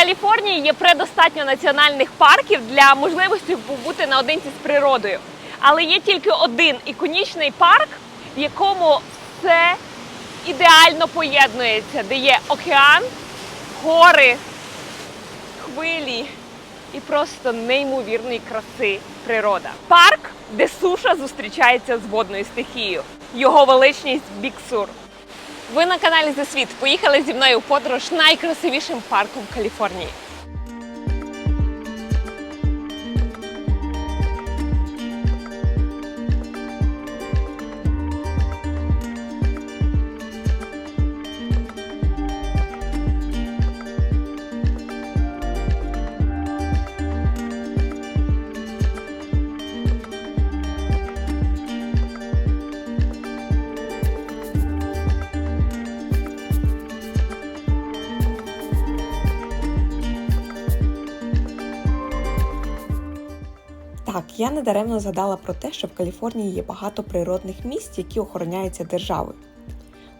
Каліфорнії є предостатньо національних парків для можливості побути наодинці з природою. Але є тільки один іконічний парк, в якому все ідеально поєднується, де є океан, гори, хвилі і просто неймовірної краси природа. Парк, де суша зустрічається з водною стихією. Його величність Біксур. Ви на каналі «За світ» поїхали зі мною в подорож найкрасивішим парком Каліфорнії. Я недаремно згадала про те, що в Каліфорнії є багато природних місць, які охороняються державою.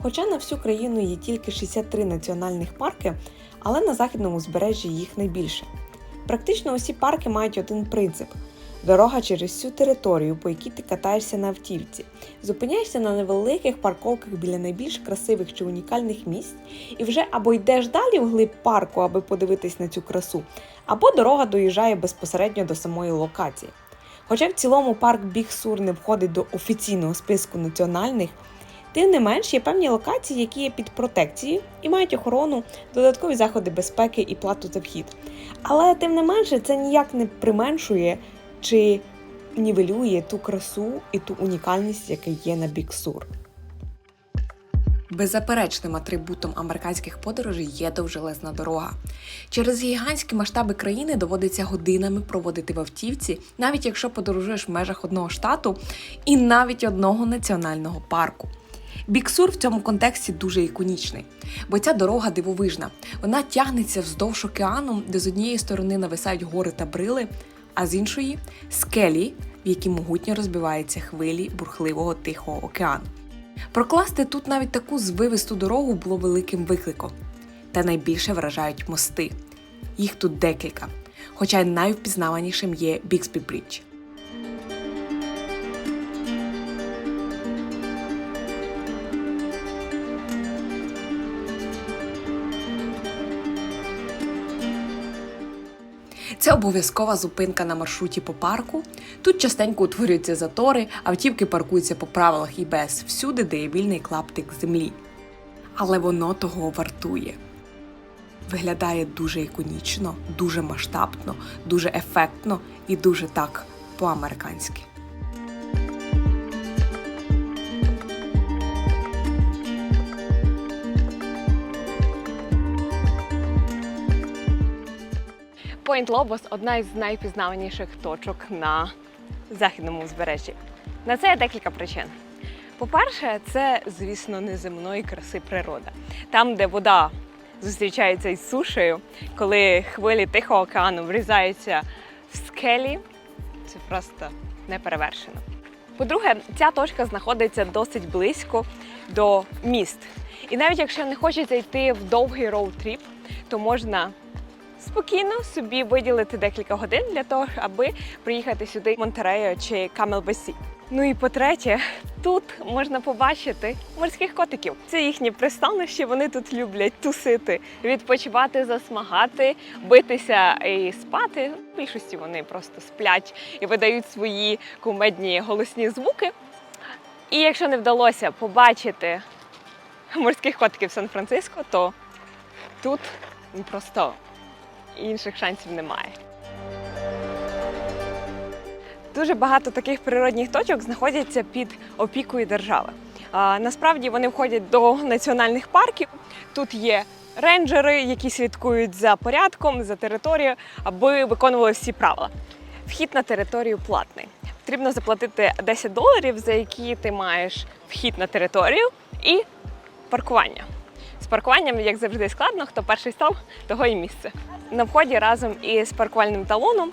Хоча на всю країну є тільки 63 національних парки, але на західному узбережжі їх найбільше. Практично усі парки мають один принцип: дорога через всю територію, по якій ти катаєшся на автівці, зупиняєшся на невеликих парковках біля найбільш красивих чи унікальних місць, і вже або йдеш далі вглиб парку, аби подивитись на цю красу, або дорога доїжджає безпосередньо до самої локації. Хоча в цілому парк Біг Сур не входить до офіційного списку національних, тим не менш є певні локації, які є під протекцією і мають охорону, додаткові заходи безпеки і плату за вхід. Але тим не менше це ніяк не применшує чи нівелює ту красу і ту унікальність, яка є на Біг Сур. Беззаперечним атрибутом американських подорожей є довжелезна дорога. Через гігантські масштаби країни доводиться годинами проводити в автівці, навіть якщо подорожуєш в межах одного штату і навіть одного національного парку. Біксур в цьому контексті дуже іконічний, бо ця дорога дивовижна. Вона тягнеться вздовж океану, де з однієї сторони нависають гори та брили, а з іншої скелі, в які могутньо розбиваються хвилі бурхливого Тихого океану. Прокласти тут навіть таку звивисту дорогу було великим викликом. Та найбільше вражають мости. Їх тут декілька, хоча найвпізнаванішим є Біксбі Брідж. Це обов'язкова зупинка на маршруті по парку. Тут частенько утворюються затори, автівки паркуються по правилах і без всюди, де є вільний клаптик землі. Але воно того вартує. Виглядає дуже іконічно, дуже масштабно, дуже ефектно і дуже так по-американськи. Пойнт Лобос одна із найпізнаваніших точок на західному узбережжі. На це є декілька причин. По-перше, це, звісно, неземної краси природа. Там, де вода зустрічається із сушею, коли хвилі Тихого океану врізаються в скелі, це просто неперевершено. По-друге, ця точка знаходиться досить близько до міст. І навіть якщо не хочеться йти в довгий роуд-тріп, то можна спокійно собі виділити декілька годин для того, аби приїхати сюди в Монтерею чи Камелбесі. Ну і по-третє, тут можна побачити морських котиків. Це їхні пристанища, вони тут люблять тусити, відпочивати, засмагати, битися і спати. В більшості вони просто сплять і видають свої кумедні голосні звуки. І якщо не вдалося побачити морських котиків Сан-Франциско, то тут просто інших шансів немає. Дуже багато таких природних точок знаходяться під опікою держави. Насправді вони входять до національних парків. Тут є рейнджери, які слідкують за порядком, за територією, аби виконували всі правила. Вхід на територію платний. Потрібно заплатити 10 доларів, за які ти маєш вхід на територію і паркування. Паркуванням, як завжди, складно. Хто перший став, того і місце. На вході разом із паркувальним талоном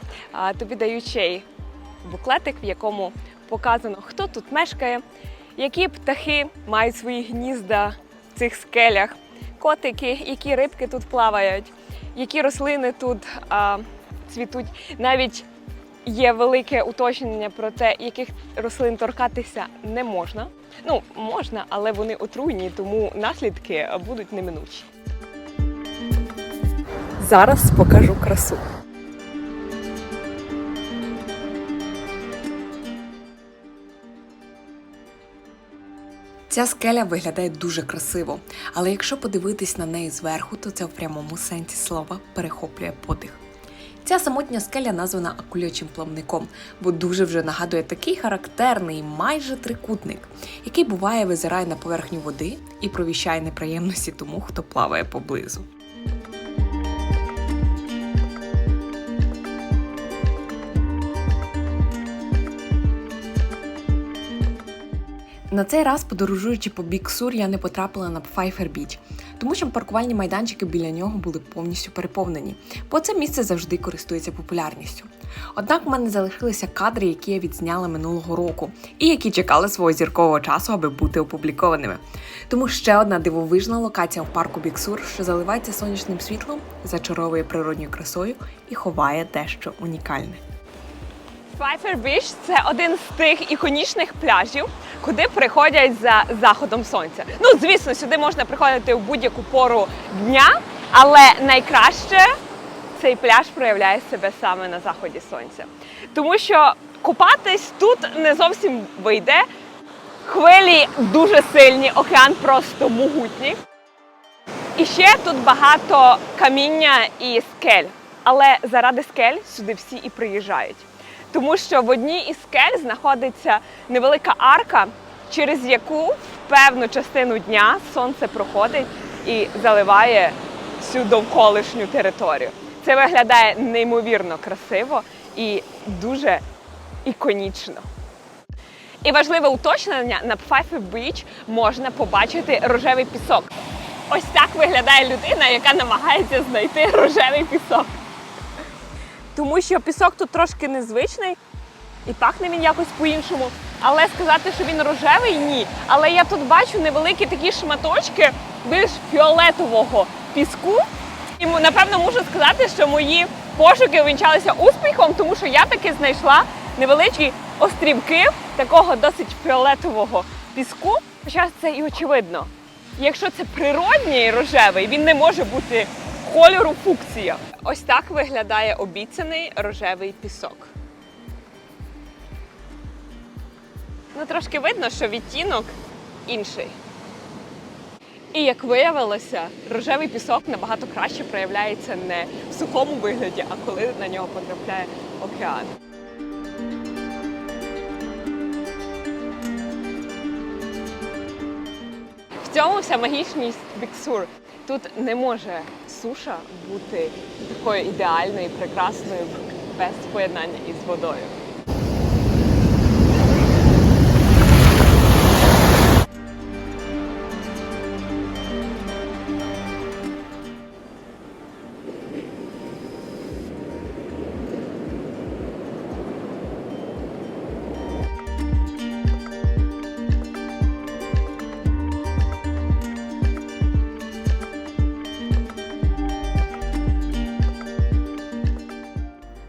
тобі дають ще й буклетик, в якому показано, хто тут мешкає, які птахи мають свої гнізда в цих скелях, котики, які рибки тут плавають, які рослини тут а, цвітуть. Навіть є велике уточнення про те, яких рослин торкатися не можна. Ну, можна, але вони отруйні, тому наслідки будуть неминучі. Зараз покажу красу. Ця скеля виглядає дуже красиво, але якщо подивитись на неї зверху, то це в прямому сенсі слова перехоплює подих. Ця самотня скеля названа акульочим плавником, бо дуже вже нагадує такий характерний майже трикутник, який буває визирає на поверхню води і провіщає неприємності тому, хто плаває поблизу. На цей раз, подорожуючи по бік я не потрапила на Пфайфер Біч, тому що паркувальні майданчики біля нього були повністю переповнені, бо це місце завжди користується популярністю. Однак в мене залишилися кадри, які я відзняла минулого року, і які чекали свого зіркового часу, аби бути опублікованими. Тому ще одна дивовижна локація в парку Біксур, що заливається сонячним світлом, зачаровує природньою красою і ховає дещо унікальне. Pfeiffer Beach – це один з тих іконічних пляжів, куди приходять за заходом сонця. Ну, звісно, сюди можна приходити в будь-яку пору дня, але найкраще цей пляж проявляє себе саме на заході сонця. Тому що купатись тут не зовсім вийде. Хвилі дуже сильні, океан просто могутній. І ще тут багато каміння і скель. Але заради скель сюди всі і приїжджають. Тому що в одній із скель знаходиться невелика арка, через яку в певну частину дня сонце проходить і заливає всю довколишню територію. Це виглядає неймовірно красиво і дуже іконічно. І важливе уточнення на Pfeiffer Beach можна побачити рожевий пісок. Ось так виглядає людина, яка намагається знайти рожевий пісок. Тому що пісок тут трошки незвичний і пахне він якось по-іншому. Але сказати, що він рожевий, ні. Але я тут бачу невеликі такі шматочки більш фіолетового піску. І напевно можу сказати, що мої пошуки увінчалися успіхом, тому що я таки знайшла невеличкі острівки такого досить фіолетового піску. Хоча це і очевидно. Якщо це природній рожевий, він не може бути кольору фукція. Ось так виглядає обіцяний рожевий пісок. Ну, трошки видно, що відтінок інший. І як виявилося, рожевий пісок набагато краще проявляється не в сухому вигляді, а коли на нього потрапляє океан. В цьому вся магічність Біксур. Тут не може суша бути такою ідеальною, прекрасною без поєднання із водою.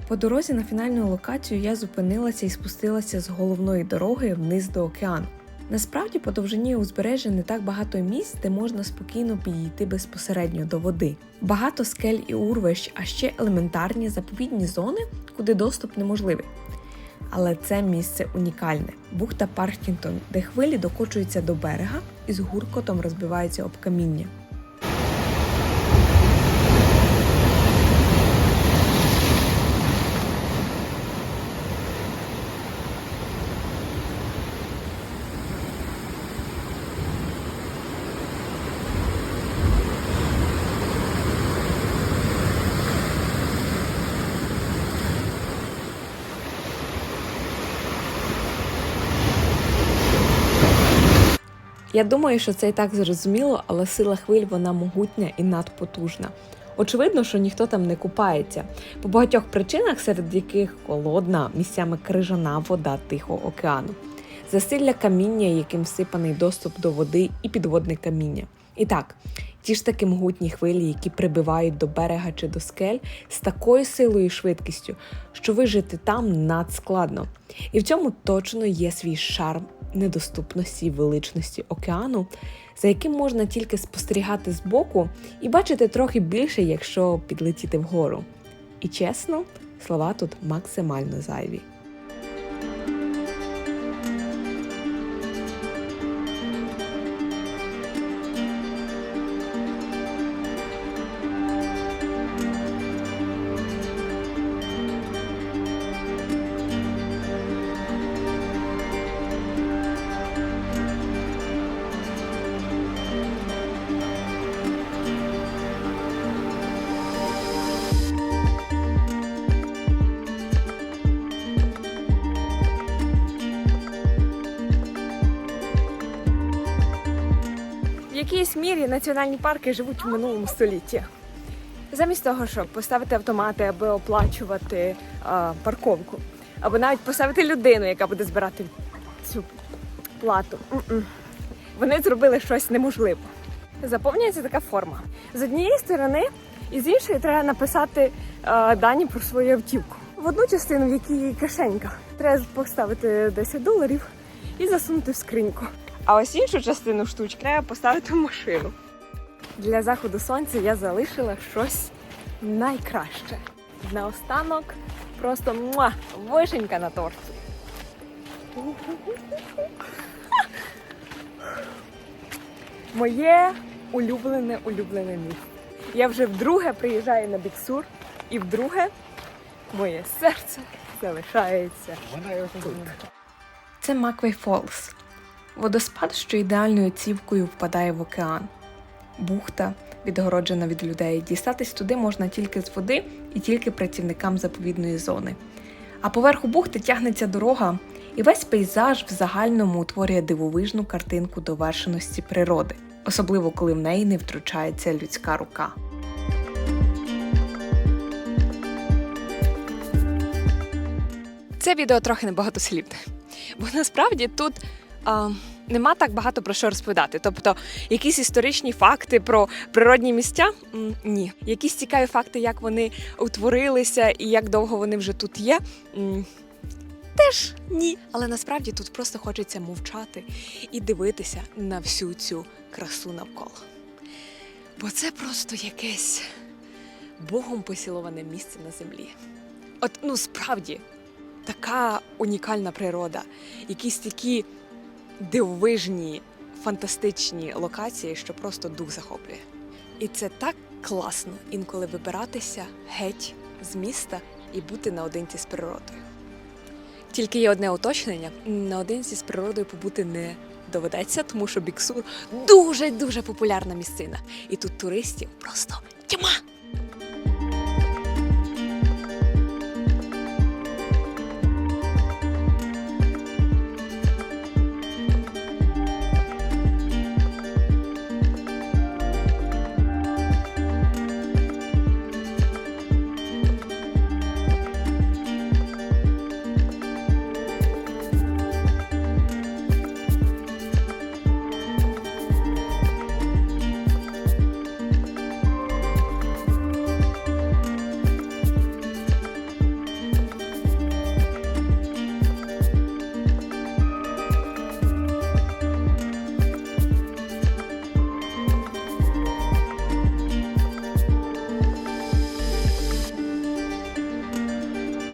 По дорозі на фінальну локацію я зупинилася і спустилася з головної дороги вниз до океану. Насправді по довжині узбережжя не так багато місць, де можна спокійно підійти безпосередньо до води. Багато скель і урвищ, а ще елементарні заповідні зони, куди доступ неможливий. Але це місце унікальне бухта Паркінтон, де хвилі докочуються до берега і з гуркотом розбиваються об каміння. Я думаю, що це і так зрозуміло, але сила хвиль вона могутня і надпотужна. Очевидно, що ніхто там не купається по багатьох причинах, серед яких холодна, місцями крижана вода Тихого океану, засилля каміння, яким всипаний доступ до води і підводне каміння. І так, ті ж таки могутні хвилі, які прибивають до берега чи до скель з такою силою і швидкістю, що вижити там надскладно. І в цьому точно є свій шарм недоступності величності океану, за яким можна тільки спостерігати збоку і бачити трохи більше, якщо підлетіти вгору. І чесно, слова тут максимально зайві. Якійсь мірі національні парки живуть в минулому столітті. Замість того, щоб поставити автомати, аби оплачувати а, парковку, або навіть поставити людину, яка буде збирати цю плату. Вони зробили щось неможливе. Заповнюється така форма. З однієї сторони, і з іншої треба написати а, дані про свою автівку. В одну частину, в якій кишенька, треба поставити 10 доларів і засунути в скриньку. А ось іншу частину штучки треба поставити в машину. Для заходу сонця я залишила щось найкраще. Наостанок просто муа, вишенька на торті. Моє улюблене улюблене місце. Я вже вдруге приїжджаю на Біксур, і вдруге моє серце залишається тут. Це Маквей Фолс. Водоспад, що ідеальною цівкою впадає в океан. Бухта, відгороджена від людей. Дістатись туди можна тільки з води і тільки працівникам заповідної зони. А поверху бухти тягнеться дорога, і весь пейзаж в загальному утворює дивовижну картинку довершеності природи, особливо коли в неї не втручається людська рука. Це відео трохи небагатослівне, бо насправді тут а, нема так багато про що розповідати. Тобто, якісь історичні факти про природні місця ні. Якісь цікаві факти, як вони утворилися і як довго вони вже тут є. Теж ні. Але насправді тут просто хочеться мовчати і дивитися на всю цю красу навколо. Бо це просто якесь богом посіловане місце на землі. От ну справді така унікальна природа, якісь такі дивовижні, фантастичні локації, що просто дух захоплює. І це так класно інколи вибиратися геть з міста і бути наодинці з природою. Тільки є одне уточнення: наодинці з природою побути не доведеться, тому що Біксур дуже дуже популярна місцина. І тут туристів просто тьма.